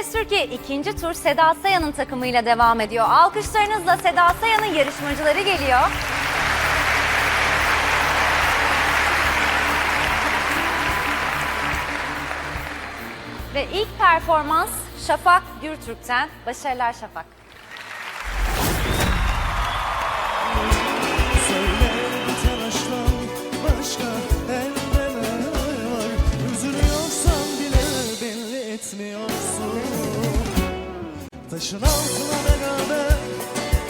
Ses Türkiye ikinci tur Seda Sayan'ın takımıyla devam ediyor. Alkışlarınızla Seda Sayan'ın yarışmacıları geliyor. Ve ilk performans Şafak Gürtürk'ten. Başarılar Şafak. Taşın altına beraber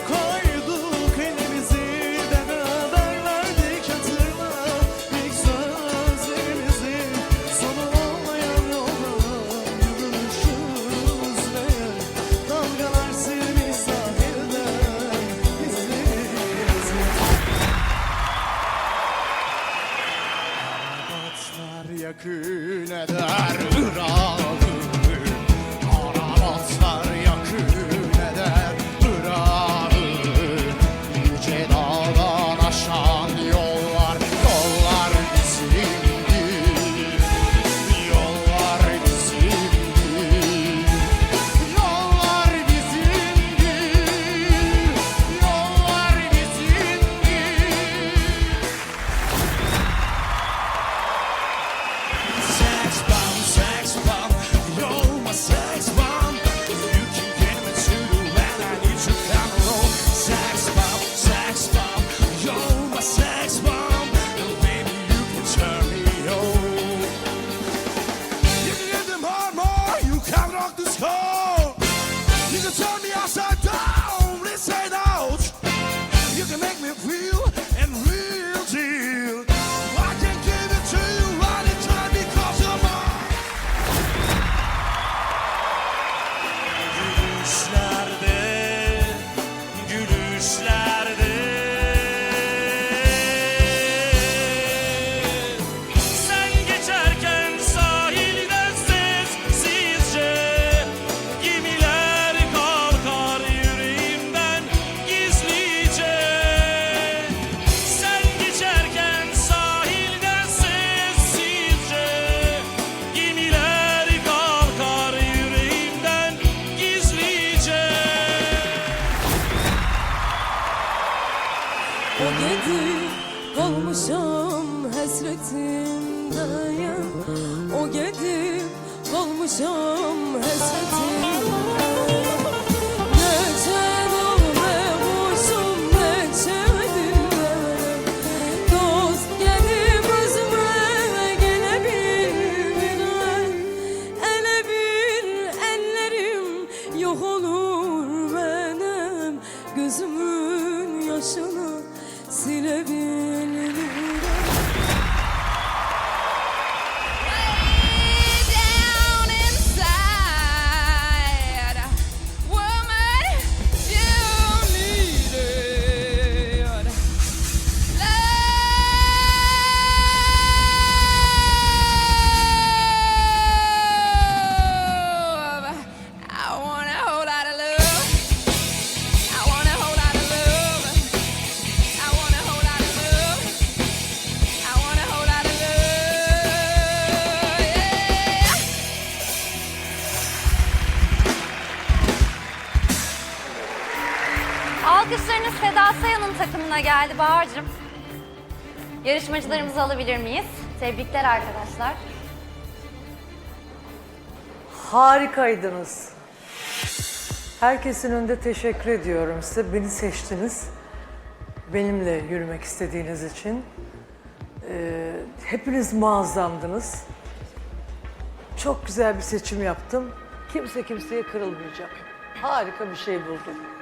koyduk elimizi Beraber verdik hatırla ilk sözlerimizi. Sonu olmayan yoldan yürümüşüz meğer Dalgalar silmiş sahilden izlerimizi Arabatlar yakın eder Irak'ı California. Hasretimden O gece kalmışam hasretimden Alkışlarınız Seda Sayan'ın takımına geldi Bahar'cığım. Yarışmacılarımızı alabilir miyiz? Tebrikler arkadaşlar. Harikaydınız. Herkesin önünde teşekkür ediyorum size. Beni seçtiniz. Benimle yürümek istediğiniz için. Ee, hepiniz muazzamdınız. Çok güzel bir seçim yaptım. Kimse kimseye kırılmayacak. Harika bir şey buldum.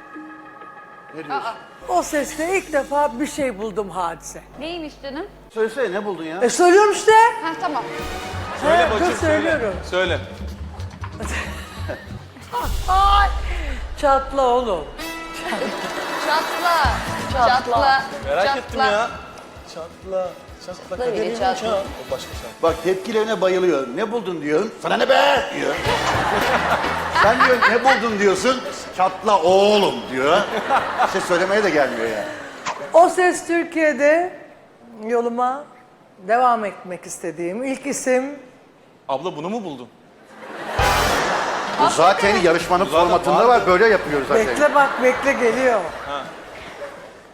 Ne diyorsun? O seste ilk defa bir şey buldum hadise. Neymiş canım? Söylesene ne buldun ya? E söylüyorum işte. Ha tamam. Söyle bakayım söylüyorum. Söyle. Ay, çatla oğlum. Çatla. Çatla. Merak çatla. ettim ya. Çatla. Kaderim çatla. çat. O başka şarkı. Bak tepkilerine bayılıyor. Ne buldun diyorum. Sana ne be diyor. Sen diyor ne buldun diyorsun. Çatla oğlum diyor. İşte söylemeye de gelmiyor yani. O Ses Türkiye'de yoluma devam etmek istediğim ilk isim Abla bunu mu buldun? Bu zaten yarışmanın formatında var. Böyle yapıyoruz zaten. Bekle bak bekle geliyor.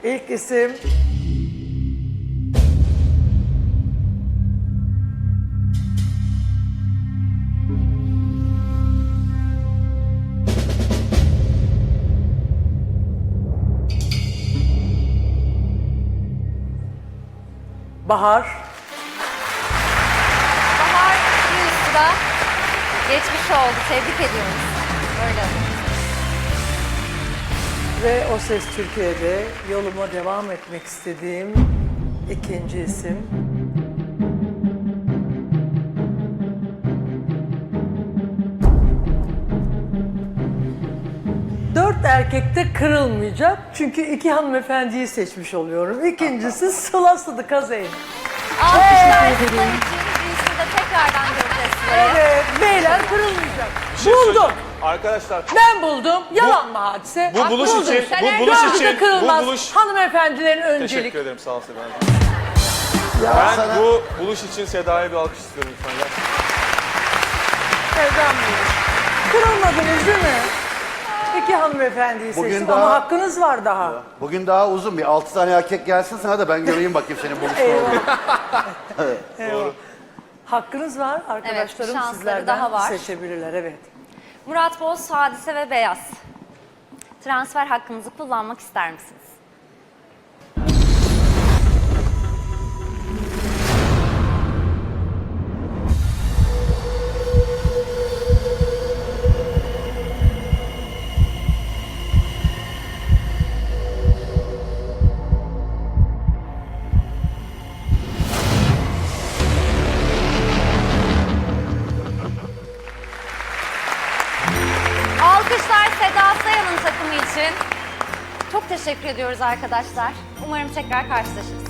İlk isim Bahar. Bahar bir sıra geçmiş oldu. Tebrik ediyoruz. Böyle. Ve O Ses Türkiye'de yoluma devam etmek istediğim ikinci isim. Erkekte kırılmayacak çünkü iki hanımefendiyi seçmiş oluyorum. İkincisi Sıla Sıdıka Zeynep. Alkışlar Sıla için. Bir de tekrardan göreceğiz Sıla'yı. Evet, beyler kırılmayacak. şey Buldum. Arkadaşlar Ben buldum. Yalan mı hadise? bu buluş Buldum. için- bu buluş için- bu kırılmaz. buluş- Hanımefendilerin öncelik. teşekkür ederim sağ ol Seda'cığım. Ben sana- bu buluş için Seda'ya bir alkış istiyorum lütfen. Gel. Buyurun. Kırılmadınız değil mi? İki hanımefendiyi Bugün seçtim daha- ama hakkınız var daha. Bugün daha uzun bir altı tane erkek gelsin sana da ben göreyim bakayım senin buluşma olduğunu. Hakkınız var. Arkadaşlarım şansları sizlerden daha var. seçebilirler. Evet. Murat Boz, Hadise ve Beyaz. Transfer hakkınızı kullanmak ister misiniz? Çok teşekkür ediyoruz arkadaşlar. Umarım tekrar karşılaşırız.